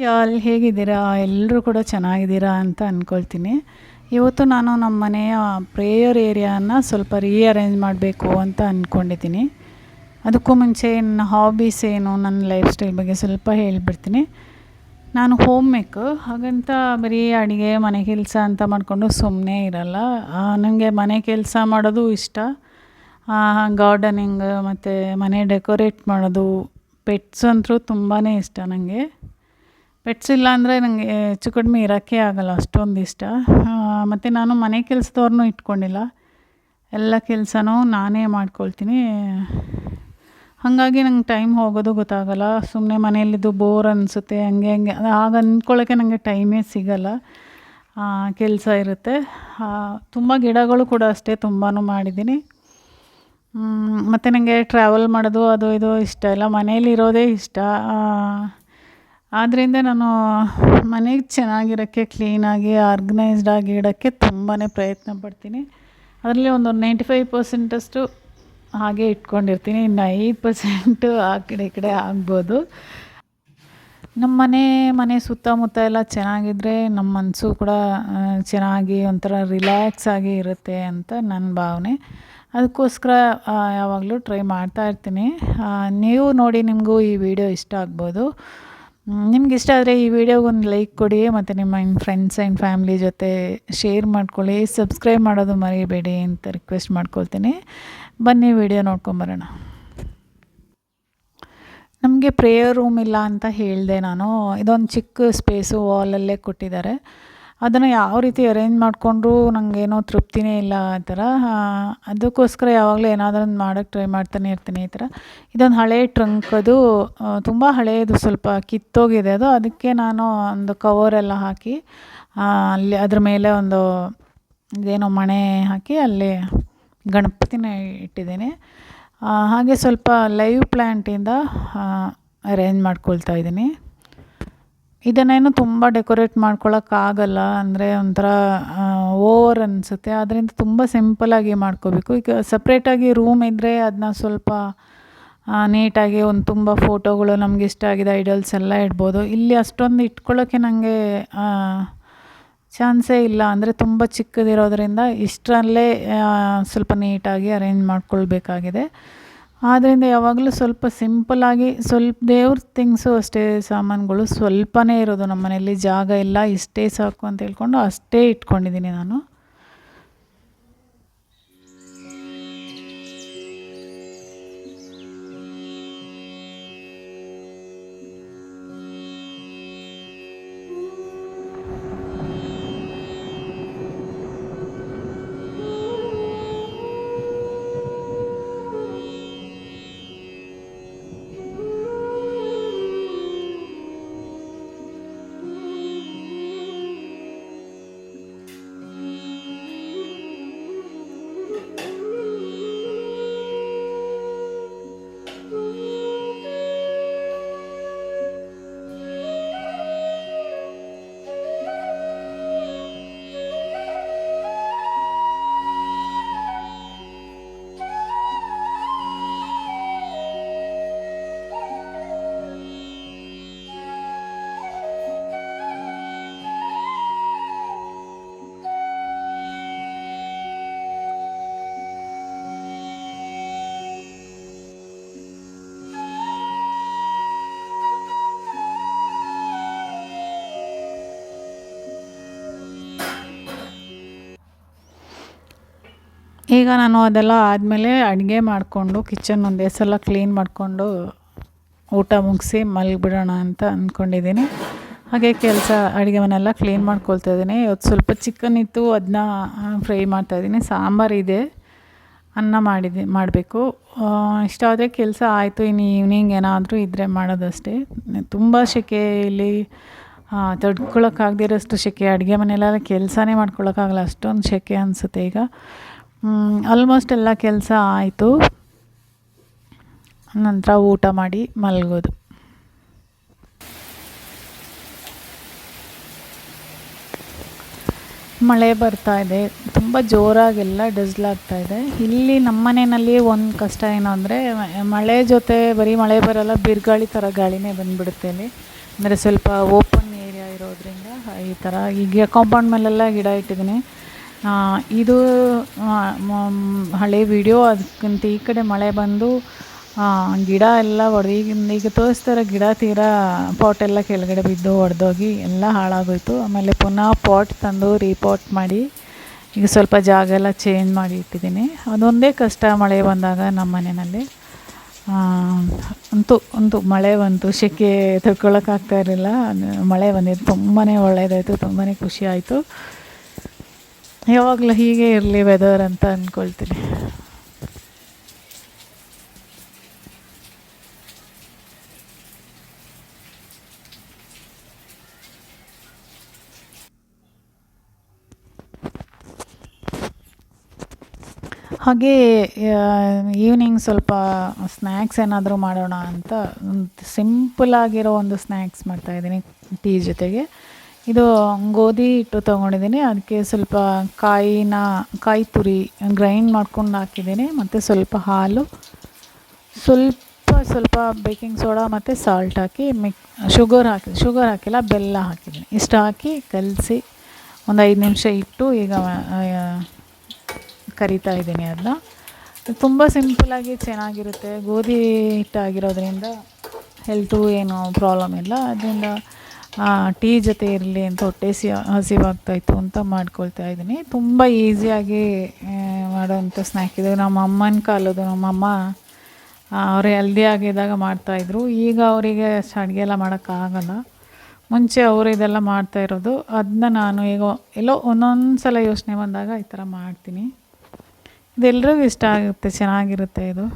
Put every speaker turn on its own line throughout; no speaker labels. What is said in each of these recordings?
ಅಲ್ಲಿ ಹೇಗಿದ್ದೀರಾ? ಎಲ್ಲರೂ ಕೂಡ ಚೆನ್ನಾಗಿದ್ದೀರಾ ಅಂತ ಅಂದ್ಕೊಳ್ತೀನಿ ಇವತ್ತು ನಾನು ನಮ್ಮ ಮನೆಯ ಪ್ರೇಯರ್ ಏರಿಯಾನ ಸ್ವಲ್ಪ ರೀಅರೇಂಜ್ ಮಾಡಬೇಕು ಅಂತ ಅಂದ್ಕೊಂಡಿದ್ದೀನಿ ಅದಕ್ಕೂ ಮುಂಚೆ ನನ್ನ ಹಾಬೀಸ್ ಏನು, ನನ್ನ ಲೈಫ್ ಸ್ಟೈಲ್ ಬಗ್ಗೆ ಸ್ವಲ್ಪ ಹೇಳಿಬಿಡ್ತೀನಿ. ನಾನು ಹೋಮ್ ಮೇಕ್ ಹಾಗಂತ ಬರೀ ಅಡುಗೆ, ಮನೆ ಕೆಲಸ ಅಂತ ಮಾಡಿಕೊಂಡು ಸುಮ್ಮನೆ ಇರಲ್ಲ. ನನಗೆ ಮನೆ ಕೆಲಸ ಮಾಡೋದು ಇಷ್ಟ. ಗಾರ್ಡನಿಂಗ್ ಮತ್ತು ಮನೆ ಡೆಕೋರೇಟ್ ಮಾಡೋದು ಪೆಟ್ಸ್ ಅಂತೂ ತುಂಬಾ ಇಷ್ಟ ನನಗೆ ಪೆಟ್ಸ್ ಇಲ್ಲ ಅಂದರೆ ನನಗೆ ಹೆಚ್ಚು ಕಡಿಮೆ ಇರೋಕ್ಕೆ ಆಗಲ್ಲ, ಅಷ್ಟೊಂದು ಇಷ್ಟ. ಮತ್ತು ನಾನು ಮನೆ ಕೆಲಸದವ್ರನ್ನೂ ಇಟ್ಕೊಂಡಿಲ್ಲ. ಎಲ್ಲ ಕೆಲಸನೂ ನಾನೇ ಮಾಡ್ಕೊಳ್ತೀನಿ. ಹಾಗಾಗಿ ನಂಗೆ ಟೈಮ್ ಹೋಗೋದು ಗೊತ್ತಾಗಲ್ಲ. ಸುಮ್ಮನೆ ಮನೆಯಲ್ಲಿದ್ದು ಬೋರ್ ಅನಿಸುತ್ತೆ, ಹಂಗೆ ಹಂಗೆ. ಆಗ ಅಂದ್ಕೊಳ್ಳೋಕ್ಕೆ ನನಗೆ ಟೈಮೇ ಸಿಗಲ್ಲ. ಕೆಲಸ ಇರುತ್ತೆ. ತುಂಬ ಗಿಡಗಳು ಕೂಡ ಅಷ್ಟೇ ತುಂಬಾ ಮಾಡಿದ್ದೀನಿ. ಮತ್ತು ನನಗೆ ಟ್ರಾವೆಲ್ ಮಾಡೋದು ಅದು ಇದು ಇಷ್ಟ. ಇಲ್ಲ ಮನೇಲಿರೋದೇ ಇಷ್ಟ. ಆದ್ದರಿಂದ ನಾನು ಮನೆಗೆ ಚೆನ್ನಾಗಿರೋಕ್ಕೆ, ಕ್ಲೀನಾಗಿ ಆರ್ಗನೈಸ್ಡಾಗಿ ಇಡೋಕ್ಕೆ ತುಂಬಾ ಪ್ರಯತ್ನ ಪಡ್ತೀನಿ. ಅದರಲ್ಲಿ ಒಂದು ನೈಂಟಿ ಫೈವ್ ಪರ್ಸೆಂಟಷ್ಟು ಹಾಗೆ ಇಟ್ಕೊಂಡಿರ್ತೀನಿ. ಇನ್ನು ಐದು ಪರ್ಸೆಂಟು ಆ ಕಡೆ ಈ ಕಡೆ ಆಗ್ಬೋದು. ನಮ್ಮ ಮನೆ ಮನೆ ಸುತ್ತಮುತ್ತ ಎಲ್ಲ ಚೆನ್ನಾಗಿದ್ದರೆ ನಮ್ಮ ಮನಸ್ಸು ಕೂಡ ಚೆನ್ನಾಗಿ ಒಂಥರ ರಿಲ್ಯಾಕ್ಸ್ ಆಗಿ ಇರುತ್ತೆ ಅಂತ ನನ್ನ ಭಾವನೆ. ಅದಕ್ಕೋಸ್ಕರ ಯಾವಾಗಲೂ ಟ್ರೈ ಮಾಡ್ತಾ ಇರ್ತೀನಿ. ನೀವು ನೋಡಿ ನಿಮಗೂ ಈ ವಿಡಿಯೋ ಇಷ್ಟ ಆಗ್ಬೋದು. ನಿಮ್ಗೆ ಇಷ್ಟ ಆದರೆ ಈ ವಿಡಿಯೋಗೆ ಒಂದು ಲೈಕ್ ಕೊಡಿ, ಮತ್ತು ನಿಮ್ಮ ಫ್ರೆಂಡ್ಸ್ ಆ್ಯಂಡ್ ಫ್ಯಾಮ್ಲಿ ಜೊತೆ ಶೇರ್ ಮಾಡ್ಕೊಳ್ಳಿ. ಸಬ್ಸ್ಕ್ರೈಬ್ ಮಾಡೋದು ಮರಿಬೇಡಿ ಅಂತ ರಿಕ್ವೆಸ್ಟ್ ಮಾಡ್ಕೊಳ್ತೀನಿ. ಬನ್ನಿ, ವಿಡಿಯೋ ನೋಡ್ಕೊಂಬರೋಣ ನಮಗೆ ಪ್ರೇಯರ್ ರೂಮ್ ಇಲ್ಲ ಅಂತ ಹೇಳಿದೆ ನಾನು. ಇದೊಂದು ಚಿಕ್ಕ ಸ್ಪೇಸು ವಾಲಲ್ಲೇ ಕೊಟ್ಟಿದ್ದಾರೆ. ಅದನ್ನು ಯಾವ ರೀತಿ ಅರೇಂಜ್ ಮಾಡಿಕೊಂಡ್ರೂ ನನಗೇನೋ ತೃಪ್ತಿನೇ ಇಲ್ಲ ಆ ಥರ. ಅದಕ್ಕೋಸ್ಕರ ಯಾವಾಗಲೂ ಏನಾದರೂ ಒಂದು ಮಾಡೋಕ್ಕೆ ಟ್ರೈ ಮಾಡ್ತಾನೆ ಇರ್ತೀನಿ ಈ ಥರ. ಇದೊಂದು ಹಳೆ ಟ್ರಂಕ್ ಅದು. ತುಂಬ ಹಳೆಯದು ಸ್ವಲ್ಪ ಕಿತ್ತೋಗಿದೆ ಅದು. ಅದಕ್ಕೆ ನಾನು ಒಂದು ಕವರೆಲ್ಲ ಹಾಕಿ ಅಲ್ಲಿ ಅದ್ರ ಮೇಲೆ ಒಂದು ಇದೇನೋ ಮಣೆ ಹಾಕಿ ಅಲ್ಲಿ ಗಣಪತಿನ ಇಟ್ಟಿದ್ದೀನಿ. ಹಾಗೆ ಸ್ವಲ್ಪ ಲೈವ್ ಪ್ಲ್ಯಾಂಟಿಂದ ಅರೇಂಜ್ ಮಾಡ್ಕೊಳ್ತಾ ಇದ್ದೀನಿ. ಇದನ್ನೇನು ತುಂಬ ಡೆಕೋರೇಟ್ ಮಾಡ್ಕೊಳ್ಳೋಕ್ಕಾಗಲ್ಲ ಅಂದರೆ ಒಂಥರ ಓವರ್ ಅನಿಸುತ್ತೆ. ಆದ್ದರಿಂದ ತುಂಬ ಸಿಂಪಲಾಗಿ ಮಾಡ್ಕೋಬೇಕು. ಈಗ ಸಪ್ರೇಟಾಗಿ ರೂಮ್ ಇದ್ದರೆ ಅದನ್ನ ಸ್ವಲ್ಪ ನೀಟಾಗಿ ಒಂದು ತುಂಬ ಫೋಟೋಗಳು ನಮ್ಗೆ ಇಷ್ಟ ಆಗಿದೆ ಐಡಲ್ಸ್ ಎಲ್ಲ ಇಡ್ಬೋದು. ಇಲ್ಲಿ ಅಷ್ಟೊಂದು ಇಟ್ಕೊಳ್ಳೋಕ್ಕೆ ನನಗೆ ಚಾನ್ಸೇ ಇಲ್ಲ. ಅಂದರೆ ತುಂಬ ಚಿಕ್ಕದಿರೋದ್ರಿಂದ ಇಷ್ಟರಲ್ಲೇ ಸ್ವಲ್ಪ ನೀಟಾಗಿ ಅರೇಂಜ್ ಮಾಡ್ಕೊಳ್ಬೇಕಾಗಿದೆ. ಆದ್ದರಿಂದ ಯಾವಾಗಲೂ ಸ್ವಲ್ಪ ಸಿಂಪಲ್ಲಾಗಿ ಸ್ವಲ್ಪ ದೇವ್ರ ಥಿಂಗ್ಸು ಅಷ್ಟೇ ಸಾಮಾನುಗಳು ಸ್ವಲ್ಪನೇ ಇರೋದು ನಮ್ಮ ಮನೆಯಲ್ಲಿ ಜಾಗ ಇಲ್ಲ, ಇಷ್ಟೇ ಸಾಕು ಅಂತ ಹೇಳ್ಕೊಂಡು ಅಷ್ಟೇ ಇಟ್ಕೊಂಡಿದ್ದೀನಿ ನಾನು. ಈಗ ನಾನು ಅದೆಲ್ಲ ಆದಮೇಲೆ ಅಡುಗೆ ಮಾಡಿಕೊಂಡು ಕಿಚನ್ ಒಂದೇ ಸಲ ಕ್ಲೀನ್ ಮಾಡಿಕೊಂಡು ಊಟ ಮುಗಿಸಿ ಮಲಗಿಬಿಡೋಣ ಅಂತ ಅಂದ್ಕೊಂಡಿದ್ದೀನಿ ಹಾಗೆ ಕೆಲಸ ಅಡುಗೆ ಮನೆಯೆಲ್ಲ ಕ್ಲೀನ್ ಮಾಡ್ಕೊಳ್ತಾ ಇದ್ದೀನಿ. ಇವತ್ತು ಸ್ವಲ್ಪ ಚಿಕನ್ ಇತ್ತು ಅದನ್ನ ಫ್ರೈ ಮಾಡ್ತಾಯಿದ್ದೀನಿ ಸಾಂಬಾರಿದೆ ಅನ್ನ ಮಾಡಿದ್ದೆ ಮಾಡಬೇಕು. ಇಷ್ಟ ಕೆಲಸ ಆಯಿತು. ಇನ್ನು ಈವ್ನಿಂಗ್ ಏನಾದರೂ ಇದ್ದರೆ ಮಾಡೋದಷ್ಟೇ. ತುಂಬ ಸೆಕೆ ಇಲ್ಲಿ ತಡ್ಕೊಳಕ್ಕಾಗದಿರೋಷ್ಟು ಸೆಕೆ. ಅಡುಗೆ ಮನೆಯಲ್ಲೆಲ್ಲ ಕೆಲಸನೇ ಮಾಡ್ಕೊಳ್ಳೋಕ್ಕಾಗಲ್ಲ ಅಷ್ಟೊಂದು ಸೆಕೆ ಅನಿಸುತ್ತೆ ಈಗ. ಆಲ್ಮೋಸ್ಟ್ ಎಲ್ಲ ಕೆಲಸ ಆಯಿತು. ನಂತರ ಊಟ ಮಾಡಿ ಮಲಗೋದು. ಮಳೆ ಬರ್ತಾ ಇದೆ. ತುಂಬ ಜೋರಾಗೆಲ್ಲ ಡಸ್ಲಾಗ್ತಾ ಇದೆ. ಇಲ್ಲಿ ನಮ್ಮ ಮನೆಯಲ್ಲಿ ಒಂದು ಕಷ್ಟ ಏನು ಅಂದರೆ, ಮಳೆ ಜೊತೆ ಬರೀ ಮಳೆ ಬರೋಲ್ಲ, ಬಿರುಗಾಳಿ ಥರ ಗಾಳಿನೇ ಬಂದುಬಿಡುತ್ತೆ ಇಲ್ಲಿ. ಅಂದರೆ ಸ್ವಲ್ಪ ಓಪನ್ ಏರಿಯಾ ಇರೋದ್ರಿಂದ ಈ ಥರ ಈಗ ಕಾಂಪೌಂಡ್ ಮೇಲೆಲ್ಲ ಗಿಡ ಇಟ್ಟಿದ್ದೀನಿ. ಇದು ಹಳೆ ವಿಡಿಯೋ ಅದಕ್ಕಿಂತ ಈ ಕಡೆ ಮಳೆ ಬಂದು ಗಿಡ ಎಲ್ಲ ಒಡೆದು ಈಗ ಈಗ ತೋರಿಸ್ತಾರೆ ಗಿಡ ತೀರಾ ಪಾಟ್ ಎಲ್ಲ ಕೆಳಗಡೆ ಬಿದ್ದು ಒಡೆದೋಗಿ ಎಲ್ಲ ಹಾಳಾಗೋಯಿತು. ಆಮೇಲೆ ಪುನಃ ಪಾಟ್ ತಂದು ರೀಪಾಟ್ ಮಾಡಿ, ಈಗ ಸ್ವಲ್ಪ ಜಾಗ ಎಲ್ಲ ಚೇಂಜ್ ಮಾಡಿ ಇಟ್ಟಿದ್ದೀನಿ. ಅದೊಂದೇ ಕಷ್ಟ ಮಳೆ ಬಂದಾಗ ನಮ್ಮ ಮನೆಯಲ್ಲಿ. ಅಂತೂ ಅಂತೂ ಮಳೆ ಬಂತು. ಸೆಕೆ ತಡ್ಕೊಳಕ್ಕಾಗ್ತಾ ಇರಲಿಲ್ಲ. ಮಳೆ ಬಂದಿದ್ದು ತುಂಬಾ ಒಳ್ಳೆಯದಾಯಿತು ತುಂಬಾ ಖುಷಿ ಆಯಿತು. ಯಾವಾಗಲೂ ಹೀಗೆ ಇರಲಿ ವೆದರ್ ಅಂತ ಅಂದ್ಕೊಳ್ತೀನಿ ಹಾಗೆ ಈವ್ನಿಂಗ್ ಸ್ವಲ್ಪ ಸ್ನ್ಯಾಕ್ಸ್ ಏನಾದರೂ ಮಾಡೋಣ ಅಂತ ಸಿಂಪಲ್ ಆಗಿರೋ ಒಂದು ಸ್ನ್ಯಾಕ್ಸ್ ಮಾಡ್ತಾಯಿದ್ದೀನಿ ಟೀ ಜೊತೆಗೆ. ಇದು ಗೋಧಿ ಹಿಟ್ಟು ತೊಗೊಂಡಿದ್ದೀನಿ. ಅದಕ್ಕೆ ಸ್ವಲ್ಪ ಕಾಯಿನ, ಕಾಯಿ ತುರಿ ಗ್ರೈಂಡ್ ಮಾಡ್ಕೊಂಡು ಹಾಕಿದ್ದೀನಿ. ಮತ್ತು ಸ್ವಲ್ಪ ಹಾಲು, ಸ್ವಲ್ಪ ಸ್ವಲ್ಪ ಬೇಕಿಂಗ್ ಸೋಡಾ ಮತ್ತು ಸಾಲ್ಟ್ ಹಾಕಿ ಮಿಕ್ ಶುಗರ್ ಹಾಕಿ ಶುಗರ್ ಹಾಕಿಲ್ಲ, ಬೆಲ್ಲ ಹಾಕಿದ್ದೀನಿ. ಇಷ್ಟು ಹಾಕಿ ಕಲಸಿ ಒಂದು ಐದು ನಿಮಿಷ ಇಟ್ಟು ಈಗ ಕರಿತಾ ಇದ್ದೀನಿ ಅದನ್ನ ತುಂಬ ಸಿಂಪಲಾಗಿ ಚೆನ್ನಾಗಿರುತ್ತೆ. ಗೋಧಿ ಹಿಟ್ಟಾಗಿರೋದ್ರಿಂದ ಹೆಲ್ತು ಏನು ಪ್ರಾಬ್ಲಮ್ ಇಲ್ಲ. ಅದರಿಂದ ಟೀ ಜೊತೆ ಇರಲಿ ಅಂತ ಹೊಟ್ಟೆ ಸಿ ಹಸಿವಾಗ್ತಾಯಿತ್ತು ಅಂತ ಮಾಡ್ಕೊಳ್ತಾ ಇದ್ದೀನಿ. ತುಂಬ ಈಸಿಯಾಗಿ ಮಾಡೋವಂಥ ಸ್ನ್ಯಾಕ್ ಇದು. ನಮ್ಮ ಅಮ್ಮನ ಕಾಲದ್ದು ನಮ್ಮಮ್ಮ ಅವರು ಹೆಲ್ದಿ ಆಗಿದ್ದಾಗ ಮಾಡ್ತಾಯಿದ್ರು. ಈಗ ಅವರಿಗೆ ಅಷ್ಟು ಅಡುಗೆ ಎಲ್ಲ ಮಾಡೋಕ್ಕಾಗಲ್ಲ. ಮುಂಚೆ ಅವರು ಇದೆಲ್ಲ ಮಾಡ್ತಾ ಇರೋದು ಅದನ್ನ ನಾನು ಈಗ ಎಲ್ಲೋ ಒಂದೊಂದು ಸಲ ಯೋಚನೆ ಬಂದಾಗ ಈ ಥರ ಮಾಡ್ತೀನಿ. ಇದೆಲ್ಲರಿಗೂ ಇಷ್ಟ ಆಗುತ್ತೆ. ಚೆನ್ನಾಗಿರುತ್ತೆ ಇದು.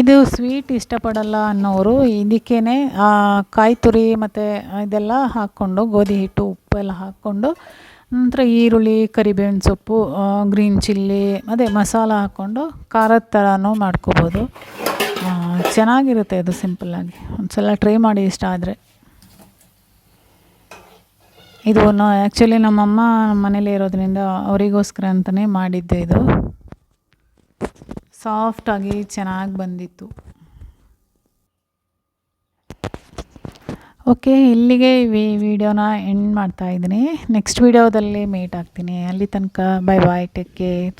ಇದು ಸ್ವೀಟ್ ಇಷ್ಟಪಡಲ್ಲ ಅನ್ನೋರು ಇದಕ್ಕೇ ಕಾಯಿ ತುರಿ ಮತ್ತು ಇದೆಲ್ಲ ಹಾಕ್ಕೊಂಡು, ಗೋಧಿ ಹಿಟ್ಟು, ಉಪ್ಪೆಲ್ಲ ಹಾಕ್ಕೊಂಡು, ನಂತರ ಈರುಳ್ಳಿ, ಕರಿಬೇವಿನ ಸೊಪ್ಪು ಗ್ರೀನ್ ಚಿಲ್ಲಿ ಅದೇ ಮಸಾಲ ಹಾಕ್ಕೊಂಡು ಖಾರದ ಥರನೂ ಮಾಡ್ಕೋಬೋದು. ಚೆನ್ನಾಗಿರುತ್ತೆ ಅದು ಸಿಂಪಲ್ಲಾಗಿ ಒಂದು ಸಲ ಟ್ರೈ ಮಾಡಿ ಇಷ್ಟ ಆದರೆ. ಇದು ಆ್ಯಕ್ಚುಲಿ ನಮ್ಮಮ್ಮ ನಮ್ಮ ಮನೇಲಿ ಇರೋದ್ರಿಂದ ಅವರಿಗೋಸ್ಕರ ಅಂತಲೇ ಮಾಡಿದ್ದೆ ಇದು. ಸಾಫ್ಟಾಗಿ ಚೆನ್ನಾಗಿ ಬಂದಿತ್ತು. ಓಕೆ, ಇಲ್ಲಿಗೆ ಈ ವಿಡಿಯೋನ ಎಂಡ್ ಮಾಡ್ತಾ ಇದ್ದೀನಿ. ನೆಕ್ಸ್ಟ್ ವಿಡಿಯೋದಲ್ಲಿ ಮೀಟ್ ಆಗ್ತೀನಿ. ಅಲ್ಲಿ ತನಕ ಬೈ ಬಾಯ್ ಟೇಕ್ ಕೇರ್